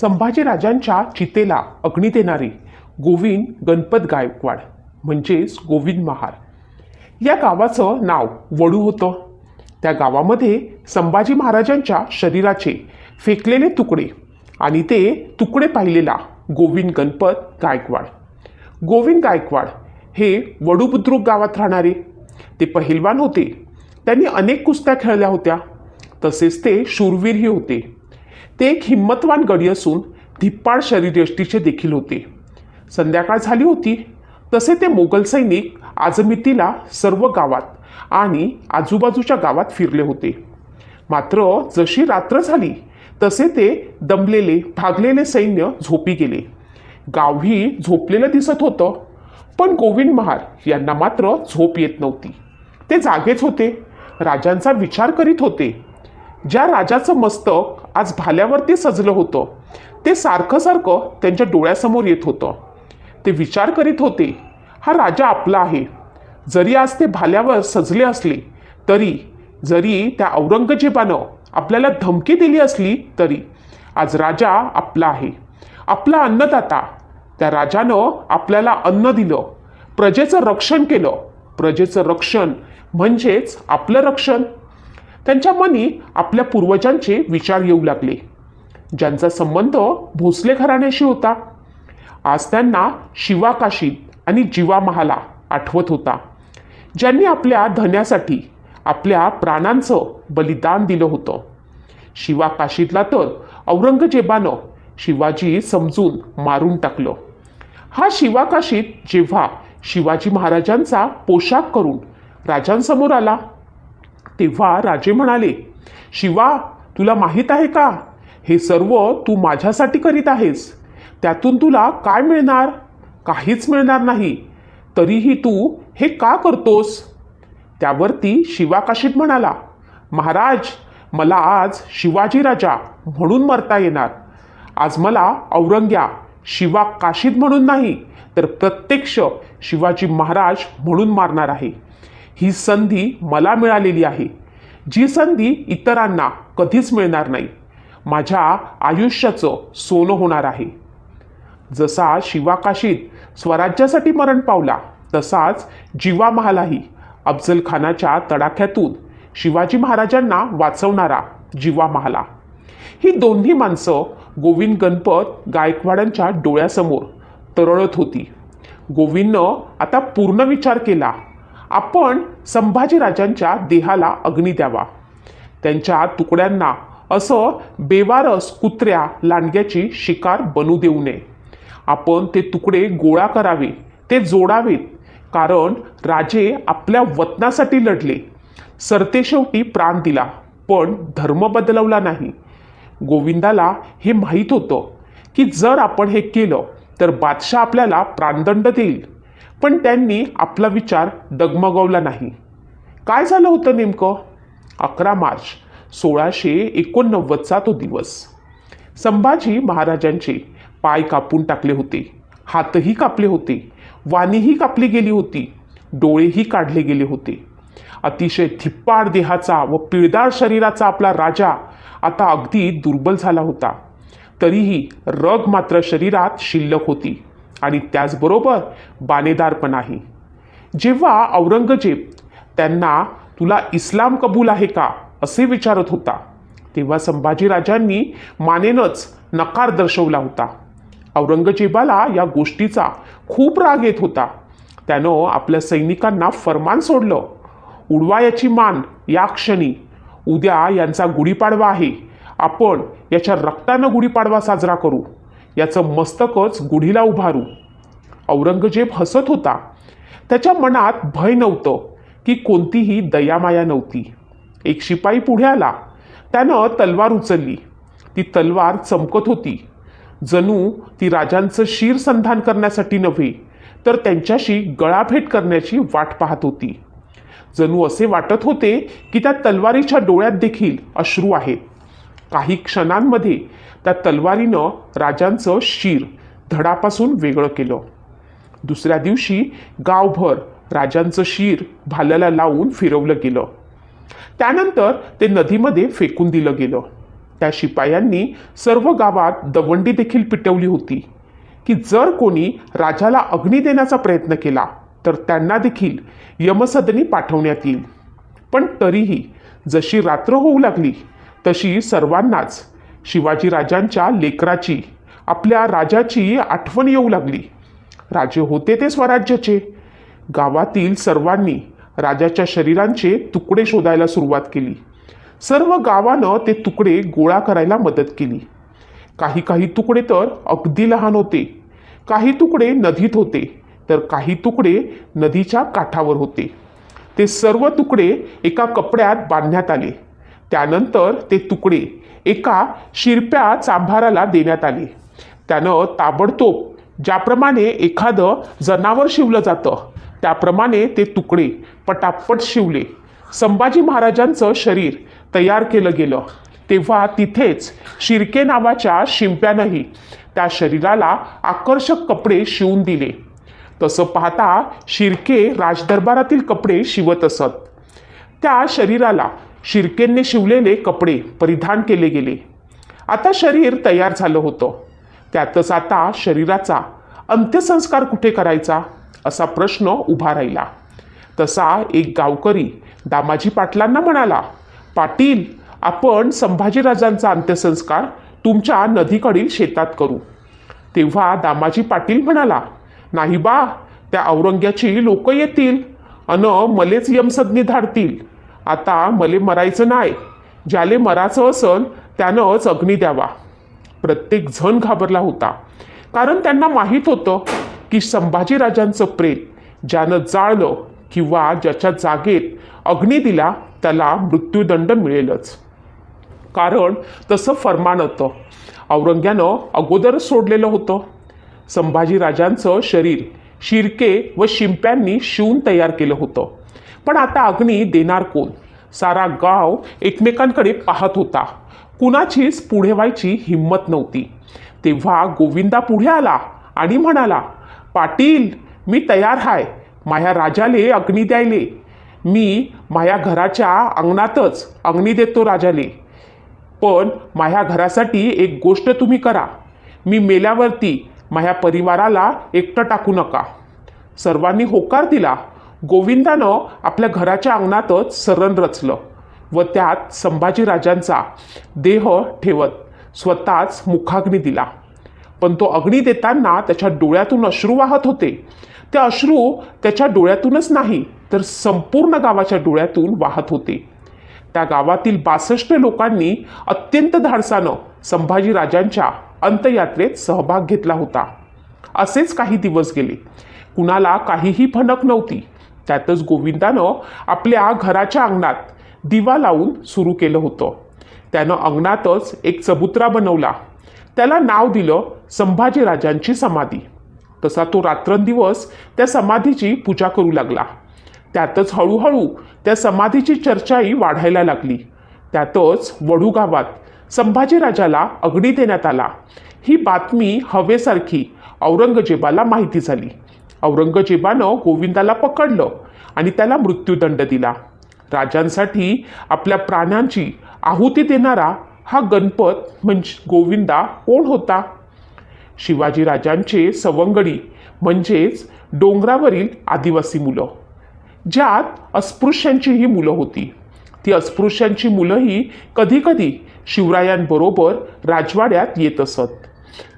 संभाजीराजांच्या चितेला अग्नी देणारे गोविंद गणपत गायकवाड म्हणजेच गोविंद महार. या गावाचं नाव वडू होतं. त्या गावामध्ये संभाजी महाराजांच्या शरीराचे फेकलेले तुकडे आणि ते तुकडे पाहिलेला गोविंद गणपत गायकवाड. गोविंद गायकवाड हे वडू बुद्रुक गावात राहणारे. ते पहिलवान होते. त्यांनी अनेक कुस्त्या खेळल्या होत्या. तसेच ते शूरवीरही होते. ते एक हिंमतवान गडी असून धिप्पाड शरीरयष्टीचे देखील होते. संध्याकाळ झाली होती. तसे ते मोगल सैनिक आजमितीला सर्व गावात आणि आजूबाजूच्या गावात फिरले होते. मात्र जशी रात्र झाली तसे ते दमलेले भागलेले सैन्य झोपी गेले. गावही झोपलेलं दिसत होतं पण गोविंद महार यांना मात्र झोप येत नव्हती. ते जागेच होते. राजांचा विचार करीत होते. ज्या राजाचं मस्तक आज भाल्यावरती सजलं होतं. ते सारखं सारखं त्यांच्या डोळ्यासमोर येत होतं. ते विचार करीत होते हा राजा आपला आहे. जरी आज ते भाल्यावर सजले असले तरी जरी त्या औरंगजेबानं आपल्याला धमकी दिली असली तरी आज राजा आपला आहे. आपला अन्नदाता. त्या राजानं आपल्याला अन्न दिलं प्रजेचं रक्षण केलं. प्रजेचं रक्षण म्हणजेच आपलं रक्षण. त्यांच्या मनी आपल्या पूर्वजांचे विचार येऊ लागले. ज्यांचा संबंध भोसले घराण्याशी होता. आज त्यांना शिवाकाशीत आणि जीवामहाला आठवत होता. ज्यांनी आपल्या धन्यासाठी आपल्या प्राणांचं बलिदान दिलं होतं. शिवाकाशीतला तर औरंगजेबानं शिवाजी समजून मारून टाकलं. हा शिवाकाशीत जेव्हा शिवाजी महाराजांचा पोशाख करून राजांसमोर आला तेव्हा राजे म्हणाले शिवा तुला माहीत आहे का? हे सर्व तू माझ्यासाठी करीत आहेस. त्यातून तुला काय मिळणार? काहीच मिळणार नाही. तरीही तू हे का करतोस? त्यावरती शिवाकाशीत म्हणाला महाराज मला आज शिवाजी राजा म्हणून मरता येणार. आज मला औरंग्या शिवा काशीद म्हणून नाही तर प्रत्यक्ष शिवाजी महाराज म्हणून मारणार आहे. ही संधी मला मिळालेली आहे. जी संधी इतरांना कधीच मिळणार नाही. माझ्या आयुष्याचं सोनं होणार आहे. जसा शिवाकाशीत स्वराज्यासाठी मरण पावला तसाच जीवा महालाही अफजल खानाच्या तडाख्यातून शिवाजी महाराजांना वाचवणारा जीवा महाला ही दोन्ही माणसं गोविंद गणपत गायकवाडांच्या डोळ्यासमोर तरळत होती. गोविंदनं आता पूर्ण विचार केला आपण संभाजीराजांच्या देहाला अग्नी द्यावा. त्यांच्या तुकड्यांना असं बेवारस कुत्र्या लांडग्याची शिकार बनू देऊ नये. आपण ते तुकडे गोळा करावे ते जोडावेत कारण राजे आपल्या वतनासाठी लढले. सरतेशेवटी प्राण दिला पण धर्म बदलवला नाही. गोविंदाला हे माहीत होतं की जर आपण हे केलं तर बादशाह आपल्याला प्राणदंड देईल. पण त्यांनी आपला विचार डगमगवला नाही. काय झालं होतं नेमकं? अकरा मार्च सोळाशे एकोणनव्वदचा तो दिवस. संभाजी महाराजांचे पाय कापून टाकले होते हातही कापले होते वाणीही कापली गेली होती डोळेही काढले गेले होते. अतिशय धिप्पाड देहाचा व पिळदार शरीराचा आपला राजा आता अगदी दुर्बल झाला होता. तरीही रग मात्र शरीरात शिल्लक होती. आणि त्याचबरोबर बाणेदारपणाही जेव्हा औरंगजेब त्यांना तुला इस्लाम कबूल आहे का? असे विचारत होता तेव्हा संभाजीराजांनी मानेनच नकार दर्शवला होता. औरंगजेबाला या गोष्टीचा खूप राग येत होता. त्यानं आपल्या सैनिकांना फरमान सोडलं. उडवायाची मान या क्षणी. उद्या यांचा गुढीपाडवा आहे. आपण याच्या रक्तानं गुढीपाडवा साजरा करू. याचं मस्तकच गुढीला उभारू. औरंगजेब हसत होता. त्याच्या मनात भय नव्हतं की कोणतीही दयामाया नव्हती. एक शिपाई पुढे आला. त्यानं तलवार उचलली. ती तलवार चमकत होती. जणू ती राजांचं शिर संधान करण्यासाठी नव्हे तर त्यांच्याशी गळाभेट करण्याची वाट पाहत होती. जणू असे वाटत होते की त्या तलवारीच्या डोळ्यात देखील अश्रू आहेत. काही क्षणांमध्ये त्या तलवारीनं राजांचं शिर धडापासून वेगळं केलं. दुसऱ्या दिवशी गावभर राजांचं शिर भाल्याला लावून फिरवलं गेलं. त्यानंतर ते नदीमध्ये फेकून दिलं गेलं. त्या शिपायांनी सर्व गावात दवंडी देखील पिटवली होती की जर कोणी राजाला अग्नी देण्याचा प्रयत्न केला तर त्यांना देखील यमसदनी पाठवण्यात येईल. पण तरीही जशी रात्र होऊ लागली तशी सर्वांनाच शिवाजीराजांच्या लेकराची आपल्या राजाची आठवण येऊ लागली. राजे होते ते स्वराज्याचे. गावातील सर्वांनी राजाच्या शरीरांचे तुकडे शोधायला सुरुवात केली. सर्व गावानं ते तुकडे गोळा करायला मदत केली. काही काही तुकडे तर अगदी लहान होते. काही तुकडे नदीत होते तर काही तुकडे नदीच्या काठावर होते. ते सर्व तुकडे एका कपड्यात बांधण्यात आले. त्यानंतर ते तुकडे एका शिरप्या चांभाराला देण्यात आले. त्यानं ताबडतोब ज्याप्रमाणे एखादं जनावर शिवलं जातं त्याप्रमाणे ते तुकडे पटापट शिवले. संभाजी महाराजांचं शरीर तयार केलं गेलं. तेव्हा तिथेच शिर्के नावाच्या शिंप्यानंही त्या शरीराला आकर्षक कपडे शिवून दिले. तसं पाहता शिर्के राजदरबारातील कपडे शिवत असत. त्या शरीराला शिर्केंनी शिवलेले कपडे परिधान केले गेले. आता शरीर तयार झालं होतं. त्यातच आता शरीराचा अंत्यसंस्कार कुठे करायचा असा प्रश्न उभा राहिला. तसा एक गावकरी दामाजी पाटलांना म्हणाला पाटील आपण संभाजीराजांचा अंत्यसंस्कार तुमच्या नदीकडील शेतात करू. तेव्हा दामाजी पाटील म्हणाला नाही बा त्या औरंग्याची लोक येतील अन मलेच यमसज्ञी धाडतील. आता मले मरायचं नाही ज्याले मराचं असन त्यानंच अग्नी द्यावा. प्रत्येक जण घाबरला होता. कारण त्यांना माहीत होतं की संभाजीराजांचं प्रेत ज्यानं जाळलं किंवा ज्याच्या जागेत अग्नी दिला त्याला मृत्यूदंड मिळेलच. कारण तसं फरमान होतं. औरंग्यानं अगोदरच सोडलेलं होतं. संभाजीराजांचं शरीर शिरके व शिंप्यांनी शिवून तयार केलं होतं. पण आता अग्नी देणार कोण? सारा गाव एकमेकांकडे पाहत होता. कुणाचीच पुढे व्हायची हिंमत नव्हती. तेव्हा गोविंदा पुढे आला आणि म्हणाला पाटील मी तयार हाय. माया राजाले अग्नी द्यायले. मी माया घराच्या अंगणातच अग्नी देतो राजाले. पण माझ्या घरासाठी एक गोष्ट तुम्ही करा. मी मेल्यावरती माझ्या परिवाराला एकटं टाकू नका. सर्वांनी होकार दिला गोविंदानं आपल्या घराच्या अंगणातच सरण रचलं व त्यात संभाजीराजांचा देह ठेवत स्वतःच मुखाग्नी दिला. पण तो अग्नी देताना त्याच्या डोळ्यातून अश्रू वाहत होते. ते अश्रू त्याच्या डोळ्यातूनच नाही तर संपूर्ण गावाच्या डोळ्यातून वाहत होते. त्या गावातील बासष्ट लोकांनी अत्यंत धाडसानं संभाजीराजांच्या अंत्ययात्रेत सहभाग घेतला होता. असेच काही दिवस गेले. कुणाला काहीही फणक नव्हती. त्यातच गोविंदानं आपल्या घराच्या अंगणात दिवा लावून सुरू केलं होतं. त्यानं अंगणातच एक चबुत्रा बनवला. त्याला नाव दिलं संभाजीराजांची समाधी. तसा तो रात्रंदिवस त्या समाधीची पूजा करू लागला. त्यातच हळूहळू त्या समाधीची चर्चाही वाढायला लागली. त्यातच वडू गावात संभाजीराजाला अग्नी देण्यात आला. ही बातमी हवेसारखी औरंगजेबाला माहिती झाली. औरंगजेबानं गोविंदाला पकडलं आणि त्याला मृत्यूदंड दिला. राजांसाठी आपल्या प्राण्यांची आहुती देणारा हा गणपत म्हणजे गोविंदा कोण होता? शिवाजी राजांचे सवंगडी म्हणजेच डोंगरावरील आदिवासी मुलं ज्यात अस्पृश्यांचीही मुलं होती. ती अस्पृश्यांची मुलंही कधीकधी शिवरायांबरोबर राजवाड्यात येत असत.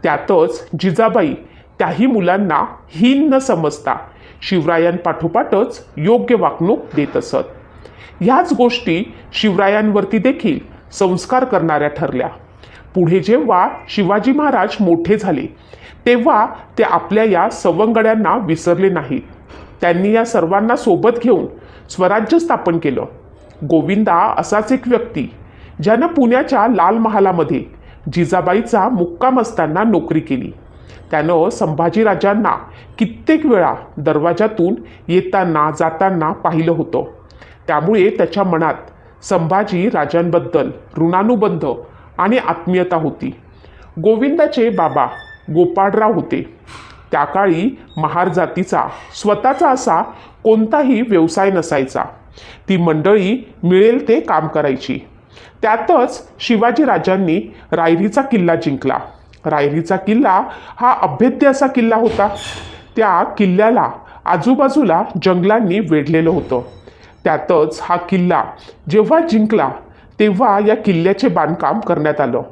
त्यातच जिजाबाई त्याही मुलांना हीन न समजता शिवरायांपाठोपाठच योग्य वागणूक देत असत. ह्याच गोष्टी शिवरायांवरती देखील संस्कार करणाऱ्या ठरल्या. पुढे जेव्हा शिवाजी महाराज मोठे झाले तेव्हा ते आपल्या या सवंगड्यांना विसरले नाहीत. त्यांनी या सर्वांना सोबत घेऊन स्वराज्य स्थापन केलं. गोविंदा असाच एक व्यक्ती ज्यानं पुण्याच्या लाल महालामध्ये जिजाबाईचा मुक्काम असताना नोकरी केली. त्यानं संभाजीराजांना कित्येक वेळा दरवाजातून येताना जाताना पाहिलं होतं. त्यामुळे त्याच्या मनात संभाजी राजांबद्दल ऋणानुबंध आणि आत्मीयता होती. गोविंदाचे बाबा गोपाळराव होते. त्या काळी महार जातीचा स्वतःचा असा कोणताही व्यवसाय नसायचा. ती मंडळी मिळेल ते काम करायची. त्यातच शिवाजी राजांनी रायरीचा किल्ला जिंकला. रायरीचा किल्ला हा अभेद्य असा किल्ला होता. त्या किल्ल्याला आजूबाजूला जंगलांनी वेढलेलं होतं. त्यातच हा किल्ला जेव्हा जिंकला तेव्हा या किल्ल्याचे बांधकाम करण्यात आलं.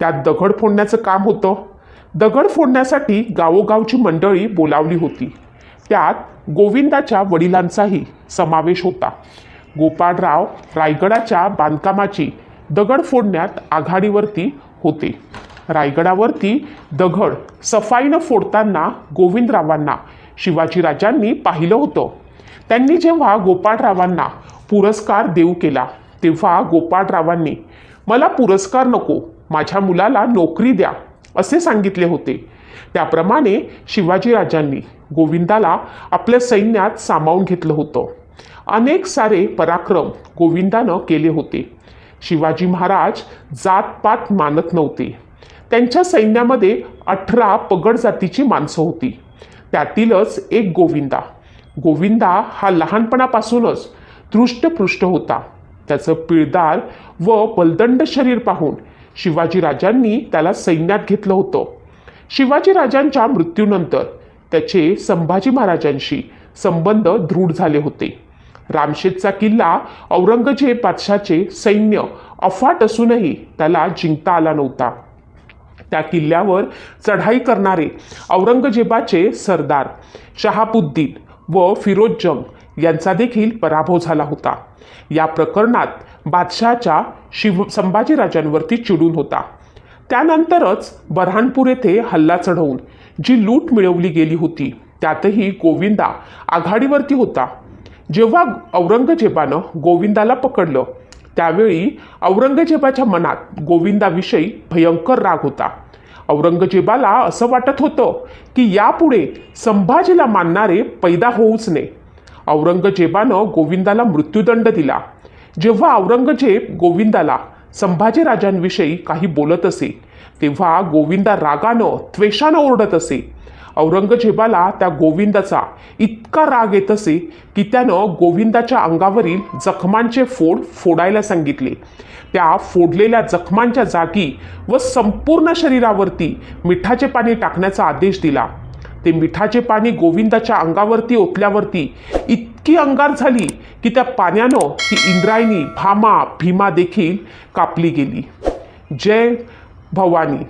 त्यात दगड फोडण्याचं काम होतं. दगड फोडण्यासाठी गावोगावची मंडळी बोलावली होती. त्यात गोविंदाच्या वडिलांचाही समावेश होता. गोपाळराव रायगडाच्या बांधकामाची दगड फोडण्यात आघाडीवरती होते. रायगडावरती दगड सफाईनं फोडताना गोविंदरावांना शिवाजीराजांनी पाहिलं होतं. त्यांनी जेव्हा गोपाळरावांना पुरस्कार देऊ केला तेव्हा गोपाळरावांनी मला पुरस्कार नको माझ्या मुलाला नोकरी द्या असे सांगितले होते. त्याप्रमाणे शिवाजीराजांनी गोविंदाला आपल्या सैन्यात सामावून घेतलं होतं. अनेक सारे पराक्रम गोविंदानं केले होते. शिवाजी महाराज जातपात मानत नव्हते. त्यांच्या सैन्यामध्ये अठरा पगड जातीची माणसं होती. त्यातीलच एक गोविंदा. गोविंदा हा लहानपणापासूनच दृष्टपृष्ट होता. त्याचं पिळदार व बलदंड शरीर पाहून शिवाजीराजांनी त्याला सैन्यात घेतलं होतं. शिवाजीराजांच्या मृत्यूनंतर त्याचे संभाजी महाराजांशी संबंध दृढ झाले होते. रामशेजचा किल्ला औरंगजेब बादशाचे सैन्य अफाट असूनही त्याला जिंकता आला नव्हता. त्या किल्ल्यावर चढाई करणारे औरंगजेबाचे सरदार शहाबुद्दीन व फिरोजजंग यांचा देखील पराभव झाला होता. या प्रकरणात बादशहाच्या शिव संभाजीराजांवरती चिडून होता. त्यानंतरच बऱ्हाणपूर येथे हल्ला चढवून जी लूट मिळवली गेली होती त्यातही गोविंदा आघाडीवरती होता. जेव्हा औरंगजेबानं गोविंदाला पकडलं त्यावेळी औरंगजेबाच्या मनात गोविंदाविषयी भयंकर राग होता. औरंगजेबाला असं वाटत होतं की यापुढे संभाजीला मानणारे पैदा होऊच नये. औरंगजेबानं गोविंदाला मृत्यूदंड दिला. जेव्हा औरंगजेब गोविंदाला संभाजीराजांविषयी काही बोलत असे तेव्हा गोविंदा रागानं त्वेषानं ओरडत असे. औरंगजेबाला त्या गोविंदाचा इतका राग येत असे की त्यानं गोविंदाच्या अंगावरील जखमांचे फोड फोडायला सांगितले. त्या फोडलेल्या जखमांच्या जागी व संपूर्ण शरीरावरती मिठाचे पाणी टाकण्याचा आदेश दिला. ते मिठाचे पाणी गोविंदाच्या अंगावरती ओतल्यावरती इतकी अंगार झाली की त्या पाण्यानं ती इंद्रायणी भामा भीमा देखील कापली गेली. जय भवानी.